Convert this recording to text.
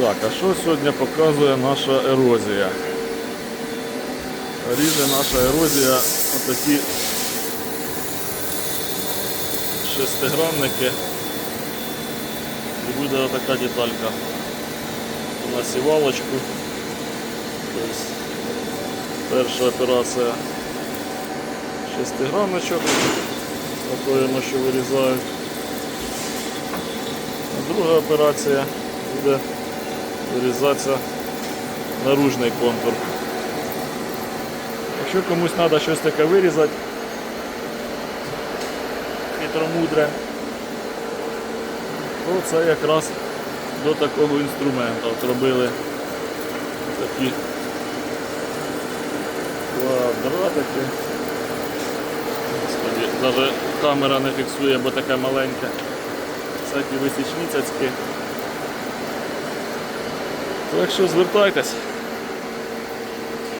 Так, а що сьогодні показує наша ерозія? Ріже наша ерозія отакі шестигранники. І буде отака деталька на сівалочку. Тобто перша операція шестигранничок, такої на що вирізають. А друга операція буде вирізатися наружний контур. Якщо комусь треба щось таке вирізати, хитромудре, то це якраз до такого інструменту. От робили такі квадратики. Навіть камера не фіксує, бо таке маленьке. Всякі висічні цяцьки. Так що звертайтесь.